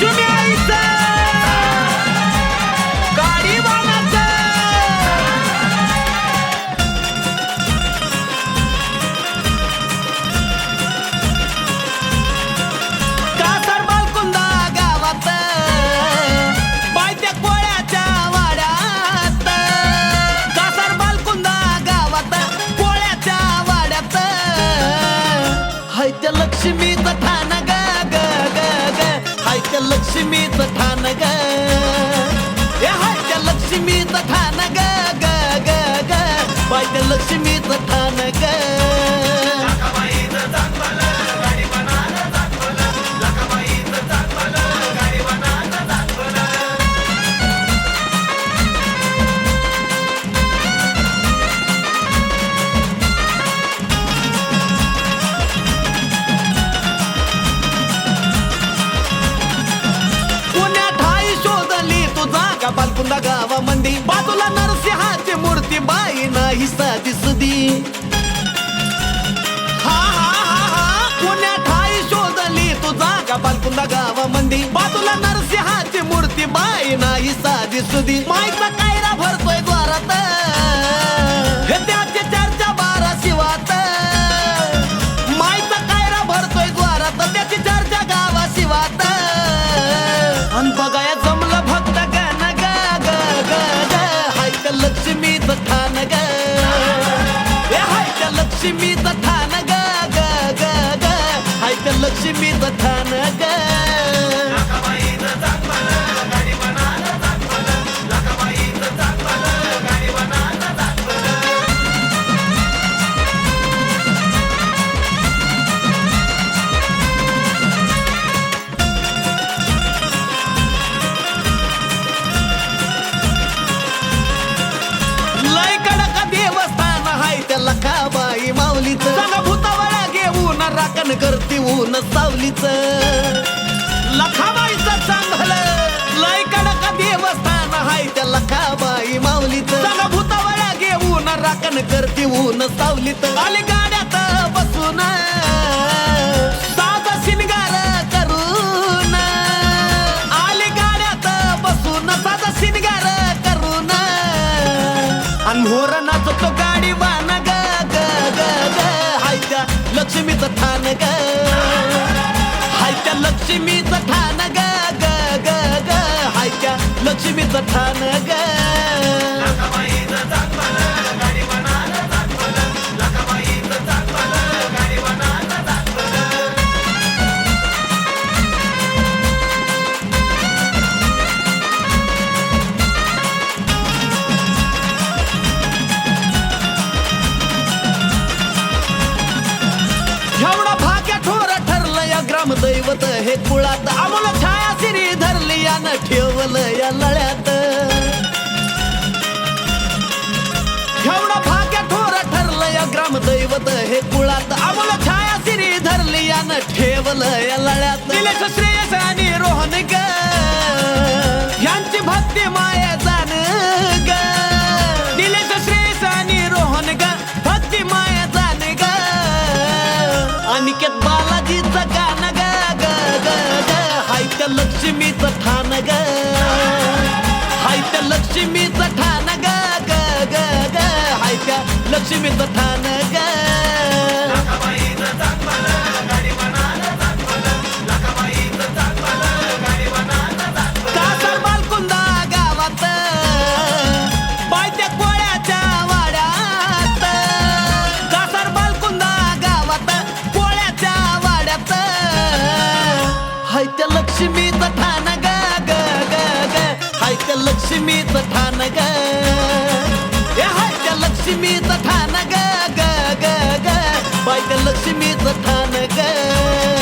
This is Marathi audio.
लक्ष्मी आईचं लक्ष्मीचं ठाण ग हाय त्या लक्ष्मीचं ठाण ग ग ग ग बाय त्या लक्ष्मीचं ठाण ग पुन्हा गावामंदी बाजूला नरसिंहाची मूर्ती बाई नाही सा दिसदी हा हा हा हा. पुण्यात हाय शोधली तू जागा बालकुंदा गावामंदी बाजूला नरसिंहाची मूर्ती बाई नाही साधी सुधी. माईचा कायरा भरतोय द्वारात. हाय त्या ग पान करती ऊन सावलीच. लखाबाईचं चांगलं लय कडक देवस्थान हाय त्या लखाबाई माऊलीच. भूतावळ्या घेऊन राखण करती ऊन सावलीत. आली गाड्यात बसून लक्ष्मीचं ठाण ग हायच्या लक्ष्मीचं ठाण ग ग ग हायच्या हाय लक्ष्मीचं ठाण ग. सोबत हे कुळात. अमोल छाया सिरी धरली यानं ठेवलं या लळ्यात ठेवणं भाग्य ठोर ठरलं या ग्रामदैवत हे कुळात. अमोल छाया सिरी धरली यानं ठेवलं या लळ्यात श्रेयस आणि रोहन ग त्या लक्ष्मीचं ठाण ग. हाय त्या लक्ष्मीचं ठाण ग ग ग ग. हाय त्या लक्ष्मीचं ठाण लक्ष्मीच ठाण ग त्या लक्ष्मीच ठाण ग ग ग बायच्या लक्ष्मीत ठाण ग